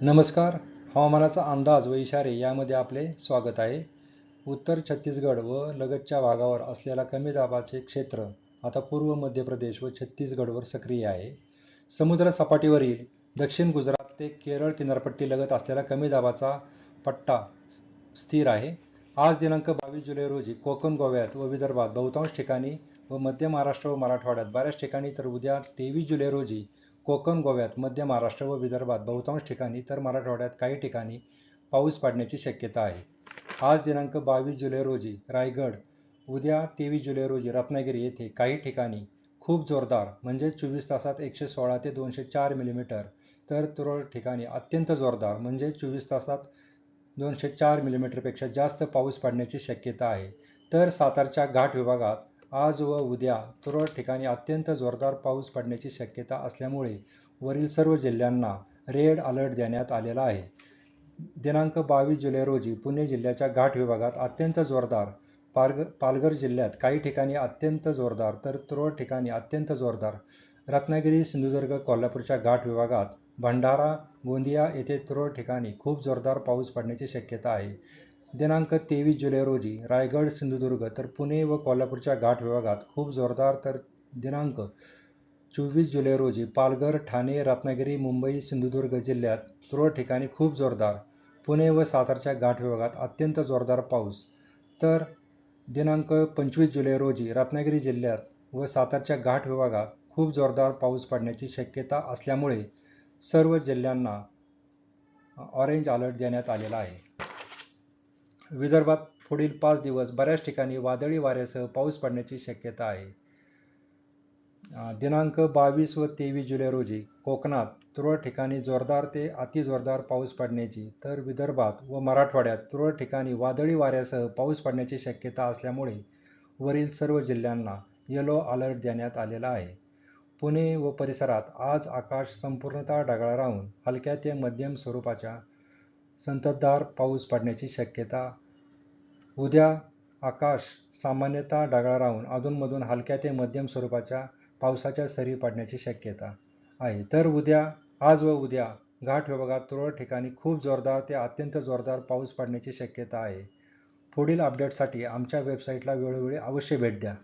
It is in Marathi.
नमस्कार. हवामानाचा अंदाज व इशारे यामध्ये आपले स्वागत आहे. उत्तर छत्तीसगड व लगतच्या भागावर असलेला कमी दाबाचे क्षेत्र आता पूर्व मध्य प्रदेश व छत्तीसगडवर सक्रिय आहे. समुद्र सपाटीवरील दक्षिण गुजरात ते केरळ किनारपट्टी लगत असलेला कमी दाबाचा पट्टा स्थिर आहे. आज दिनांक बावीस जुलै रोजी कोकण गोव्यात व विदर्भात बहुतांश ठिकाणी व मध्य महाराष्ट्र व मराठवाड्यात बऱ्याच ठिकाणी तर उद्या तेवीस जुलै रोजी कोकण गोव्यात मध्य महाराष्ट्र व विदर्भात बहुतांश ठिकाणी तर मराठवाड्यात काही ठिकाणी पाऊस पडण्याची शक्यता आहे. आज दिनांक बावीस जुलै रोजी रायगड उद्या तेवीस जुलै रोजी रत्नागिरी येथे काही ठिकाणी खूप जोरदार म्हणजे चोवीस तासात एकशे सोळा ते दोनशे चार मिलीमीटर तर तुरळक ठिकाणी अत्यंत जोरदार म्हणजे चोवीस तासात दोनशे चार मिलीमीटरपेक्षा जास्त पाऊस पडण्याची शक्यता आहे. तर सातारच्या घाट विभागात आज व उद्या तुरळक ठिकाणी अत्यंत जोरदार पाऊस पडण्याची शक्यता असल्यामुळे वरील सर्व जिल्ह्यांना रेड अलर्ट देण्यात आलेला आहे. दिनांक बावीस जुलै रोजी पुणे जिल्ह्याच्या घाट विभागात अत्यंत जोरदार पालघ पालघर जिल्ह्यात काही ठिकाणी अत्यंत जोरदार तर तुरळक ठिकाणी अत्यंत जोरदार रत्नागिरी सिंधुदुर्ग कोल्हापूरच्या घाट विभागात भंडारा गोंदिया येथे तुरळक ठिकाणी खूप जोरदार पाऊस पडण्याची शक्यता आहे. दिनांक तेवीस जुलै रोजी रायगड सिंधुदुर्ग तर पुणे व कोल्हापूरच्या घाट विभागात खूप जोरदार तर दिनांक चोवीस जुलै रोजी पालघर ठाणे रत्नागिरी मुंबई सिंधुदुर्ग जिल्ह्यात तुरळक ठिकाणी खूप जोरदार. पुणे व सातारच्या घाट विभागात अत्यंत जोरदार पाऊस. तर दिनांक पंचवीस जुलै रोजी रत्नागिरी जिल्ह्यात व सातारच्या घाट विभागात खूप जोरदार पाऊस पडण्याची शक्यता असल्यामुळे सर्व जिल्ह्यांना ऑरेंज अलर्ट देण्यात आलेला आहे. विदर्भात पुढील पाच दिवस बऱ्याच ठिकाणी वादळी वाऱ्यासह पाऊस पडण्याची शक्यता आहे. दिनांक बावीस व तेवीस जुलै रोजी कोकणात तुरळक ठिकाणी जोरदार ते अतिजोरदार पाऊस पडण्याची तर विदर्भात व मराठवाड्यात तुरळक ठिकाणी वादळी वाऱ्यासह पाऊस पडण्याची शक्यता असल्यामुळे वरील सर्व जिल्ह्यांना येलो अलर्ट देण्यात आलेला आहे. पुणे व परिसरात आज आकाश संपूर्णतः ढगाळ राहून हलक्या ते मध्यम स्वरूपाच्या संततधार पाऊस पडण्याची शक्यता उद्या आकाश सामान्यतः ढगाळ राहून अधूनमधून हलक्या ते मध्यम स्वरूपाच्या पावसाच्या सरी पडण्याची शक्यता आहे. तर उद्या आज व उद्या घाट विभागात तुरळक ठिकाणी खूप जोरदार ते अत्यंत जोरदार पाऊस पडण्याची शक्यता आहे. पुढील अपडेटसाठी आमच्या वेबसाईटला वेळोवेळी अवश्य भेट द्या.